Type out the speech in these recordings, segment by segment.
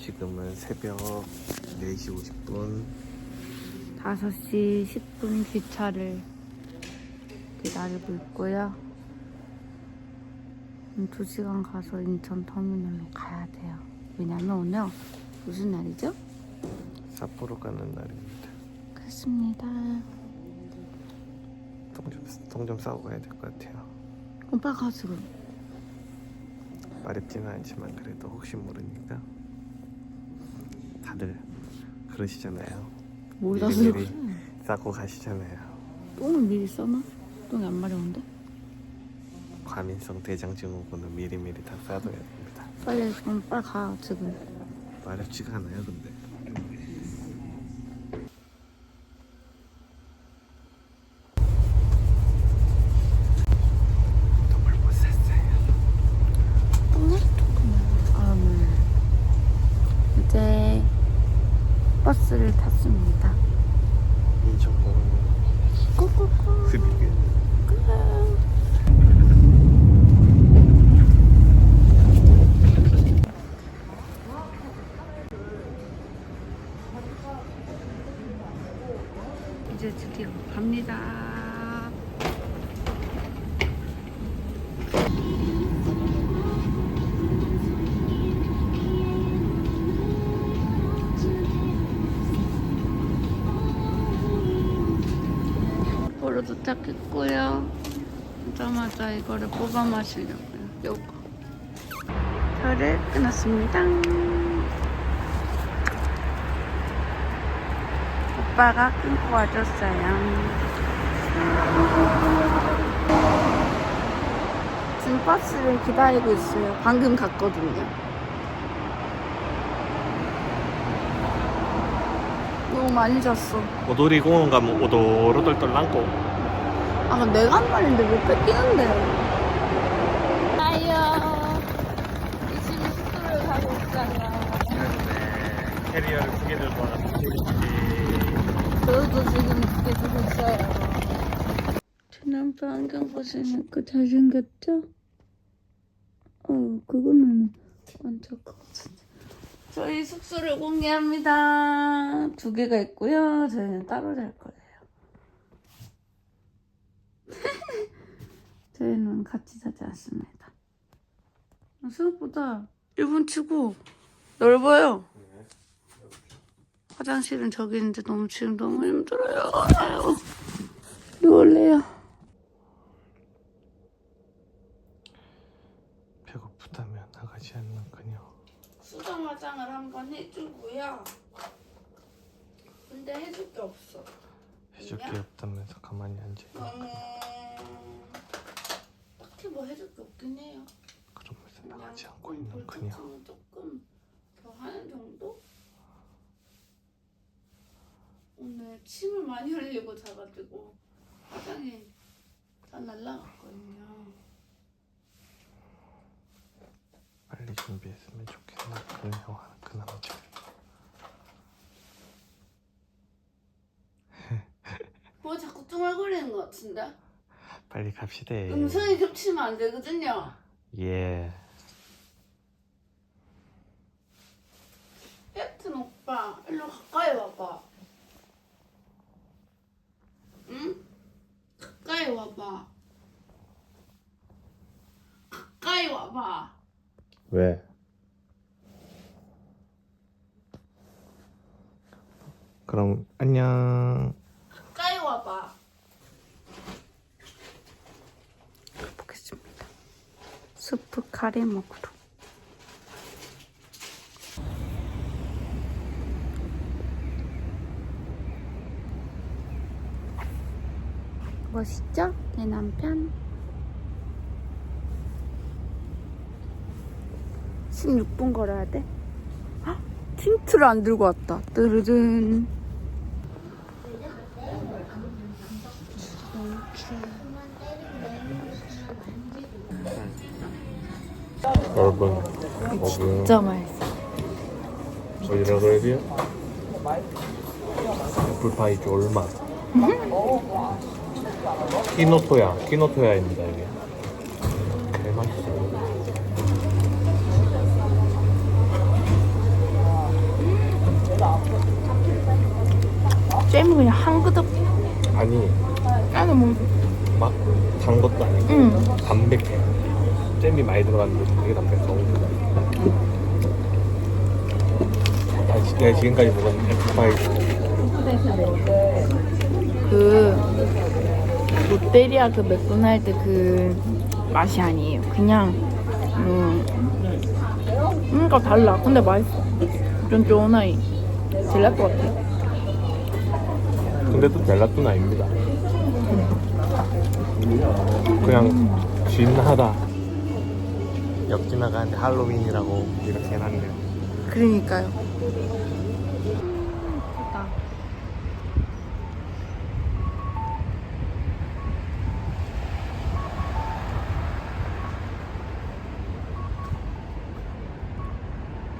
지금은 새벽 4시 50분 5시 10분 기차를 기다리고 있고요. 2시간 가서 인천 터미널로 가야 돼요. 왜냐면 오늘 무슨 날이죠? 삿포로 가는 날입니다. 그렇습니다. 통좀 통좀 싸고 가야 될 것 같아요. 오빠 가 지금. 마렵지는 않지만 그래도 혹시 모르니까 다들 그러시잖아요. 뭐다 미리 미리 쓰고 싸고 가시잖아요. 똥을 미리 써놔? 똥이 안 마려운데? 과민성 대장 증후군은 미리미리 다 싸둬야 됩니다. 빨리 그럼 빨리 가 지금. 마렵지가 않아요, 근데. 이거를 뽑아 마시려고요. 요거. 저를 끊었습니다. 오빠가 끊고 와줬어요. 지금 버스를 기다리고 있어요. 방금 갔거든요. 너무 많이 잤어. 오도리 공원 가면 오도로돌돌 남고 아, 그럼 내가 한 말인데 못 뺏기는데. 아요. 이 지금 숙소를 가고 있어요. 네, 캐리어를 두개 들고 와서 저도 지금 두개 들고 있어요. 제 남편 안경 벗으니까 잘생겼죠? 어, 그거는 완전 것 같은데. 저희 숙소를 공개합니다. 두 개가 있고요. 저희는 따로 잘 거예요. 저희는 같이 자지 않습니다. 생각보다 일본 치고 넓어요. 화장실은 저기 있는데 너무 지금 너무 힘들어요. 아유, 누울래요. 배고프다면 나가지 않는 그녀 수정 화장을 한번 해주고요. 근데 해줄 게 없어. 해줄 게 없다면서 가만히 앉아 음, 딱히 뭐 해줄 게 없긴 해요. 그러면서 그냥 나가지 않고 있는 그녀 볼터치는 조금 더 하는 정도? 오늘 침을 많이 흘리고 자가지고 화장이 다 날라갔거든요. 빨리 준비했으면 좋겠네 그녀와 그 남자 뭐 자꾸 뚱얼거리는 것 같은데? 빨리 갑시다 음성이 겹치면 안 되거든요. 예 혜튼 오빠, 일로 가까이 와봐. 응? 가까이 와봐. 가까이 와봐. 왜? 그럼 안녕 가까이 와봐. 가보겠습니다. 스프 카레 먹으러. 멋있죠? 내 남편. 16분 걸어야 돼? 헉, 틴트를 안 들고 왔다. 뜨르든. 여러분 진짜 맛있어. 어디라 그래야 돼요? 애플파이 쫄맛 키노토야 키노토야입니다 이게 개 맛있어 잼이 그냥 한 그릇 아니 까서 먹막단 것도 아니고 응. 담백해. 잼이 많이 들어갔는데 되게 담백하고. 나 지- 내가 지금까지 먹은 에프파이 그 롯데리아 그 맥도날드 그 맛이 아니에요. 그냥 음 뭔가 달라. 근데 맛있어. 쫀쫀하이 젤라또 같아. 근데 또 젤라또는 아닙니다. 그냥 진하다. 역 지나가는데 할로윈이라고 이렇게 해놨네요. 그러니까요. 좋다.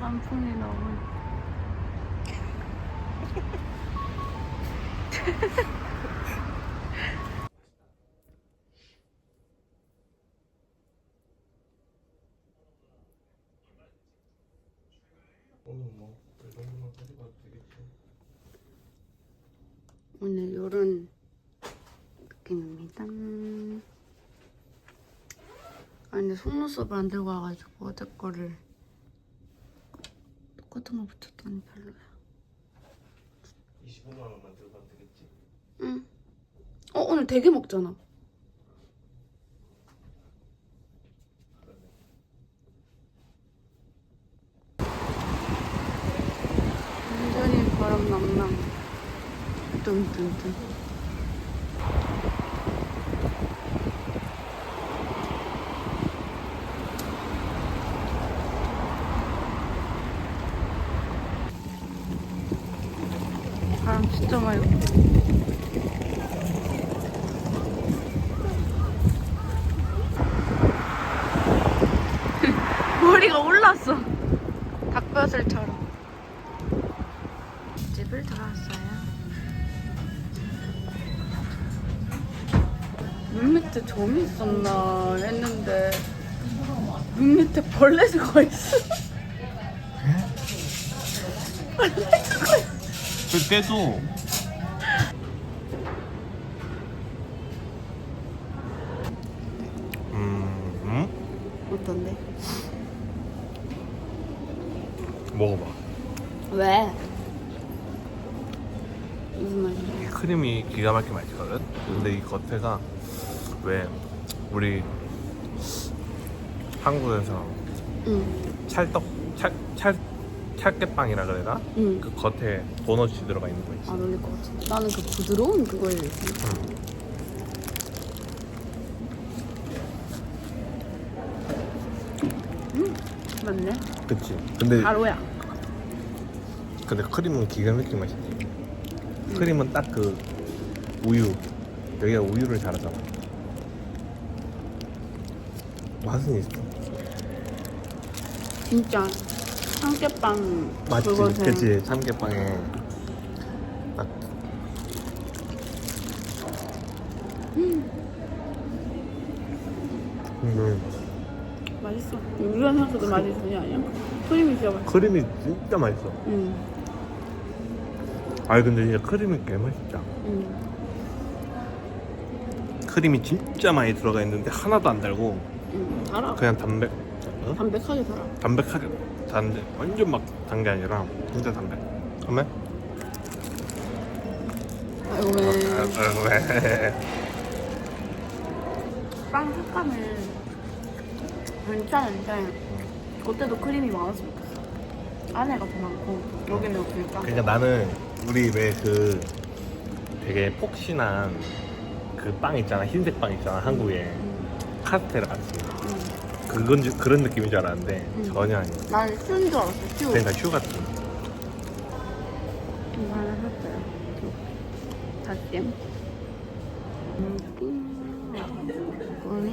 단풍이 너무 오늘 요런 느낌입니다. 아 근데 속눈썹을 안 들고 와가지고 어제 거를 똑같은 거 붙였더니 별로야. 25만 원만 들어가면 되겠지. 응. 어 오늘 되게 먹잖아. 완전히 바람 남남. 뚱뚱뚱. 바람 진짜 많이 문 밑에 점이 있었나 했는데 문 밑에 벌레 죽어 있어. 그때도 음, 음? 어떤데? 먹어봐. 왜? 무슨 말이야? 크림이 기가 막히게 이 겉에가 왜 우리 한국에서 응, 찰떡 찰, 찰 찰깨빵이라 그래나? 응. 그 겉에 도넛이 들어가 있는 거 있지. 안 어울릴 것 같은데. 나는 그 부드러운 그걸 음, 맞네. 그치. 근데 가루야. 근데 크림은 기가 막히게 맛있지. 크림은 딱 그 우유 여기가 우유를 잘하잖아. 맛은 있어. 진짜 삼계빵 맞지. 그것에 그치. 참깨빵에 딱 음. 맛있어. 우리가 생각해도 맛이 전혀 아니야. 크림이 진짜 맛있어. 크림이 진짜 맛있어. 응, 아니 근데 진짜 크림이 개 맛있다. 응. 크림이 진짜 많이 들어가 있는데 하나도 안 달고 응. 달아. 그냥 담백 어? 담백하게 달아. 담백하게 단데 완전 막 단 게 아니라 진짜 담백. 그러면 아이고 어, 왜? 왜? 빵 색감은 괜찮은데 그때도 크림이 많았으면 좋겠어. 안에가 더 많고 여기는 없으니까. 그러니까 나는 우리 왜 그 되게 폭신한 그 빵 있잖아 흰색 빵 있잖아 한국에 음, 카스테라 같이 음. 그건 줄- 그런 느낌인 줄 알았는데 음. 전혀 아니야. 나는 슈인 줄 알았어. 슈. 그러니까 슈 같은. 이거 하나 샀어요. 다잼. 보면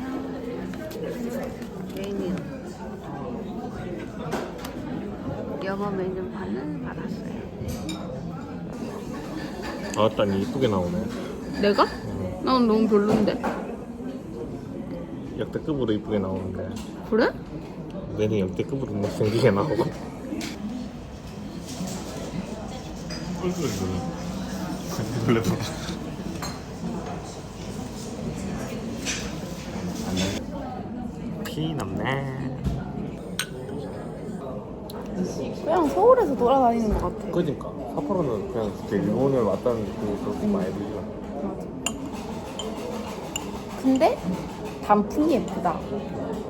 메뉴 영어 메뉴판은 받았어요. 아따니 이쁘게 나오네. 내가? 음, 난 너무 별론데. 역대급으로 이쁘게 나오는데 그래? 내는 역대급으로 못생기게 나오고. 놀래봐. 피났네. 그냥 서울에서 돌아다니는 것 같아. 그러니까 삿포로는 그냥 진짜 일본을 왔다는 느낌이 그렇게 많이 들죠. 근데 단풍이 예쁘다.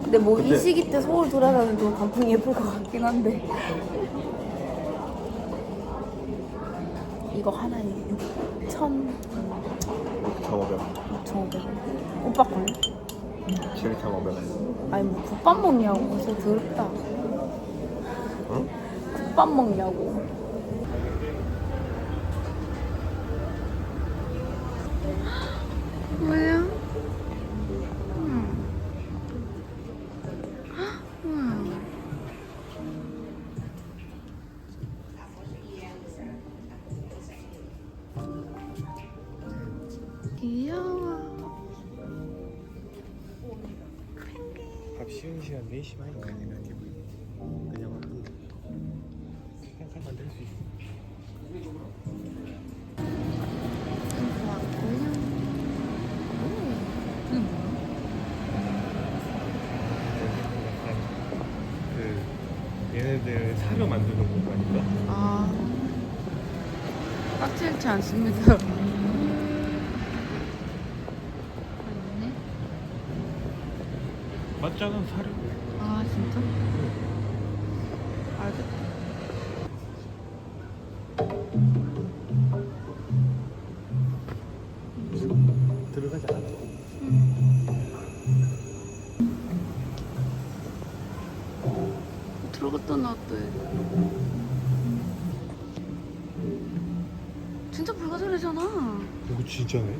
근데 뭐 이 근데- 시기 때 서울 돌아다니도 단풍이 예쁠 것 같긴 한데. 이거 하나에 6천, 1,500원. 6,500원. 오빠 걸래? 7,500원. 아니 뭐 국밥 먹냐고. 진짜 더럽다. 응? 국밥 먹냐고. 4시 반인가 생각해 그냥 그냥 가면 될수 있어. 얘네들 사료 만드는 공간인가? 아, 까칠치 않습니다. 아니네. 맞잖아 사료. 아, 진짜? 알겠다. 들어가지 않아. 들어갔다 나왔대. 진짜 불가사리잖아. 이거 진짜네.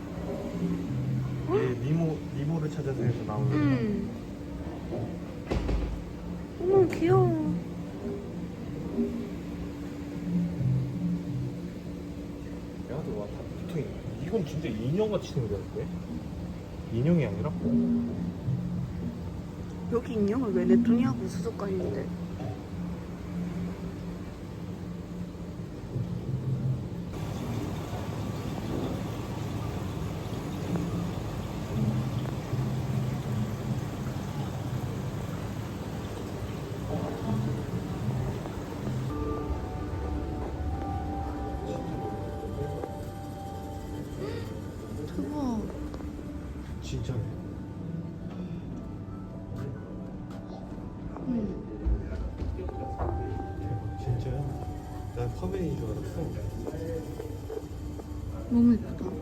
얘 니모 니모를 찾아서 해서 나오는. 응. 어머, 귀여워. 야도 와다 붙어 있네. 이건 진짜 인형 같이 생겼는데? 인형이 아니라? 여기 인형을 왜 냅두냐고, 수족관인데. 대박. 진짜네. 진짜야? 난 화면인 줄 알았어. 너무 예쁘다.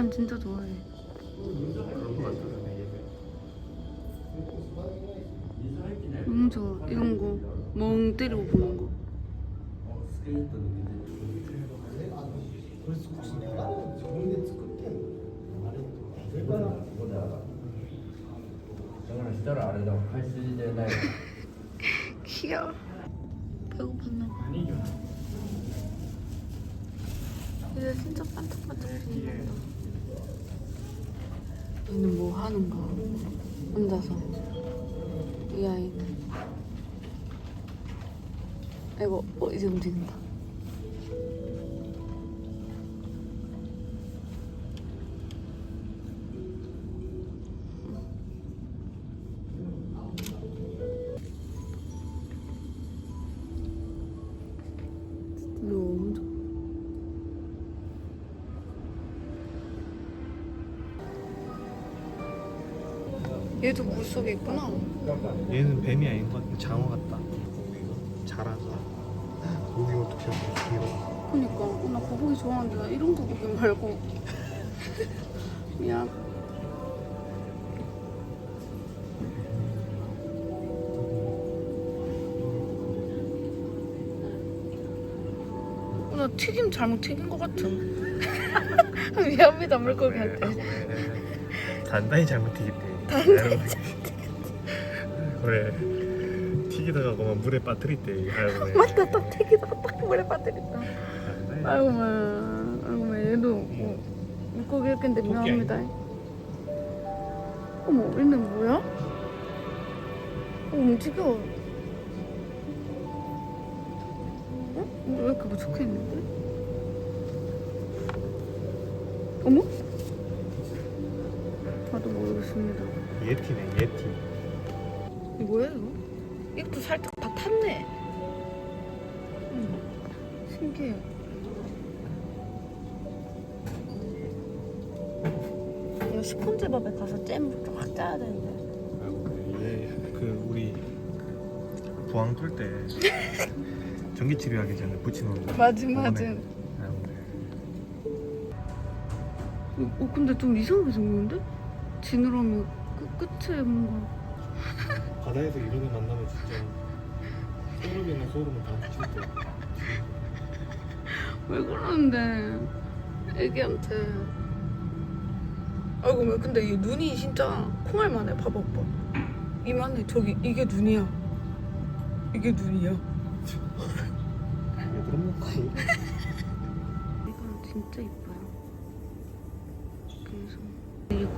오빠 진짜 좋아해. 너무 좋아. 이런 거. 멍 때리고 보는 거. 귀여워. 배고팠나 봐. 이제 진짜 반짝반짝 빛난다. 얘는 뭐 하는가? 혼자서. 이 아이는. 아이고, 어, 이제 움직인다. 얘도 물속에 있구나. 얘는 뱀이 아닌 것 같아. 장어 같다. 잘하자. 고기 어떻게 이렇게 귀여워. 그니까 어, 나 거북이 좋아하는데 나 이런 거북이 말고 미안 어, 나 튀김 잘못 튀긴 것 같은 미안합니다 물고기한테 단단히 잘못 튀겼대. 단단히 그래. 튀기다가 그만 물에 빠뜨렸대. 아이고. 네. 맞다 딱 튀기다 딱 물에 빠뜨렸다 단단히. 아이고만 아이고만 얘도 뭐 물고기 했겠는데 토끼 미안합니다 어머 얘는 뭐야? 어, 움직여 어? 왜 이렇게 뭐 적혀있는데? 어머? 예티네 예티. 뭐야 이거? 이것도 살짝 다 탔네 음, 신기해 이거 스폰지밥에 가서 잼쫙 짜야 되는데. 얘그 우리 부항 뚫때 전기 치료하기 전에 붙이는 거. 맞음. 맞음 그래. 어 근데 좀 이상하게 생겼는데? 지느러미 끝, 끝에 뭔가. 바다에서 이런 애 만나면 진짜 소름이나 소름을 다 붙일 때. 왜 그러는데? 애기한테. 아이고 왜 근데 이 눈이 진짜 콩알만해 봐봐 오빠 이만해 저기 이게 눈이야. 이게 눈이야. 왜 그런 거 아니? 이건 진짜 이뻐요. 그래서.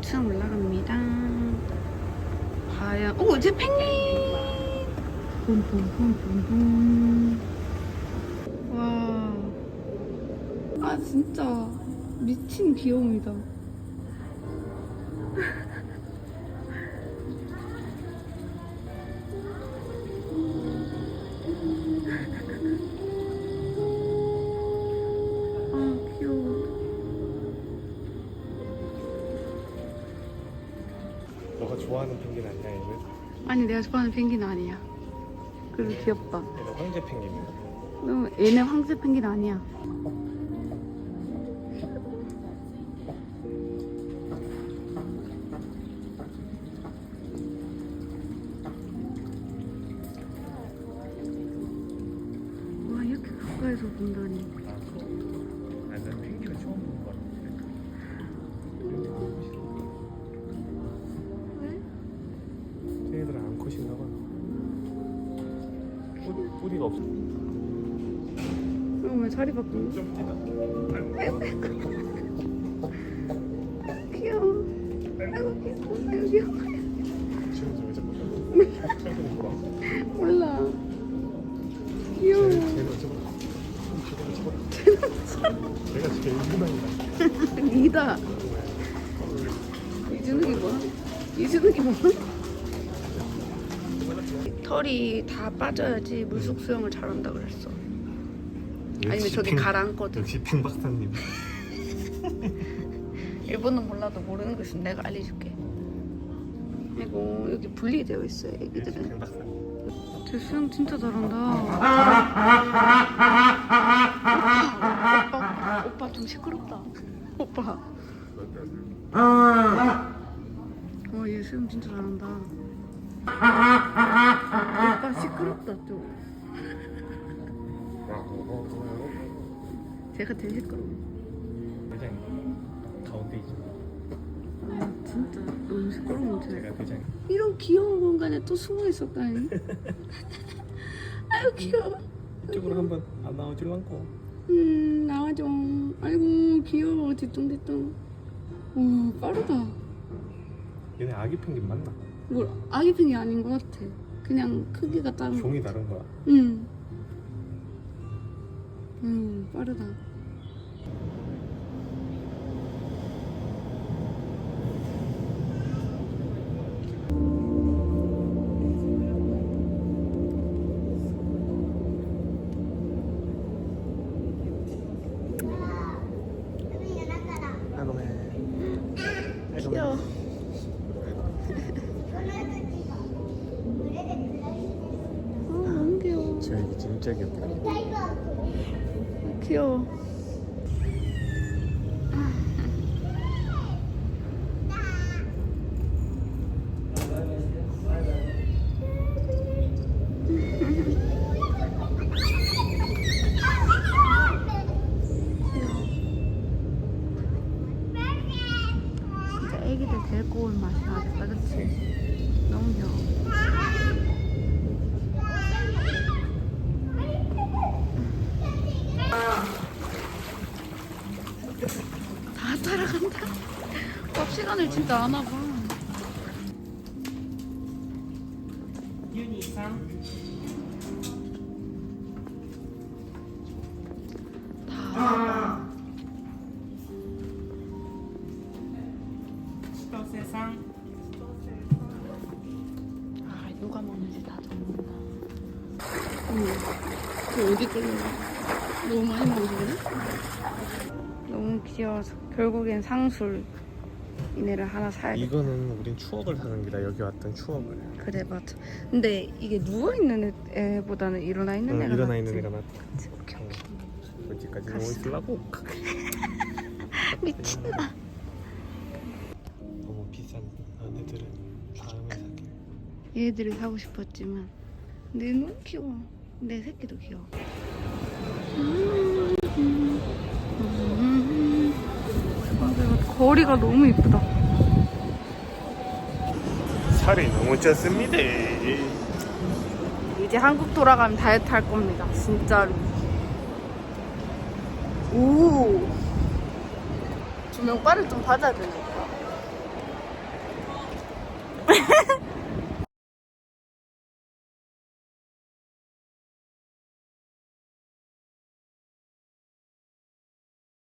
6층 올라갑니다 과연 오 이제 펭귄! 뿜뿜뿜뿜뿜 와아 진짜 미친 귀여움이다 좋아하는 펭귄 아니야 얘는? 아니 내가 좋아하는 펭귄 아니야 그리고 귀엽다 얘는 황제 펭귄이야. 너무 얘네 황제 펭귄 아니야 뿌리, 뿌리가 없어. 그럼 왜 자리 바꾸는 좀 뛰다. 귀여워 아이고 귀여워 아이고 귀여워 왜 자꾸. 몰라 귀여워. 내가 제일 유난이다. 니다 이주는이 뭐야? 이주는이 뭐야? 털이 다 빠져야지 물속 수영을 잘한다 그랬어. 아니면 저기 펭- 가라앉거든. 역시 팽 박사님. 일본은 몰라도 모르는 거 있으면 내가 알려줄게. 아이고 여기 분리되어 있어요 애기들은. 쟤 수영 진짜 잘한다. 오빠, 오빠, 오빠 좀 시끄럽다. 오빠. 와얘 수영 진짜 잘한다 시끄럽다 좀. 제가 제일 시끄러워. 대장이 가운데 있죠. 아 진짜. 너무 시끄러운 쟤 제가. 대장이. 이런 귀여운 공간에 또 숨어 있었다니. 아유 귀여워. 이쪽으로 한번 안 나오지를 않고. 음 나와줘. 아이고 귀여워. 뒤뚱뒤뚱. 와 빠르다. 얘네 아기 펭귄 맞나? 뭘 아기 팽이 아닌 것 같아 그냥 크기가 다른 거 종이 다른 거야. 응. 음 빠르다 귀여워 진짜 애기들 데리고 온 애들 진짜 안 와봐. 다. 아, 누가 먹는지 다 적는다. 응. 그 어디 끌려? 너무 많이 먹으시거든? 너무 귀여워서 결국엔 상술 이네를 하나 사야겠다. 이거는 우린 추억을 사는 기다 여기 왔던 추억을 그래 맞아. 근데 이게 누워 있는 애보다는 일어나 있는 응, 애가 일어나. 있는 애가 낫다 그치, 오케이 오케이. 갔어. 누워 있으려고 미친다. 너무 비싼 너네들은 다음에 사게 얘들이 사고 싶었지만 근데 너무 귀여워. 내 새끼도 귀여워. 음. 근데 거리가 너무 이쁘다. 살이 너무 쪘습니다 이제 한국 돌아가면 다이어트 할 겁니다. 진짜로. 오. 조명빨을 좀 받아야 되나?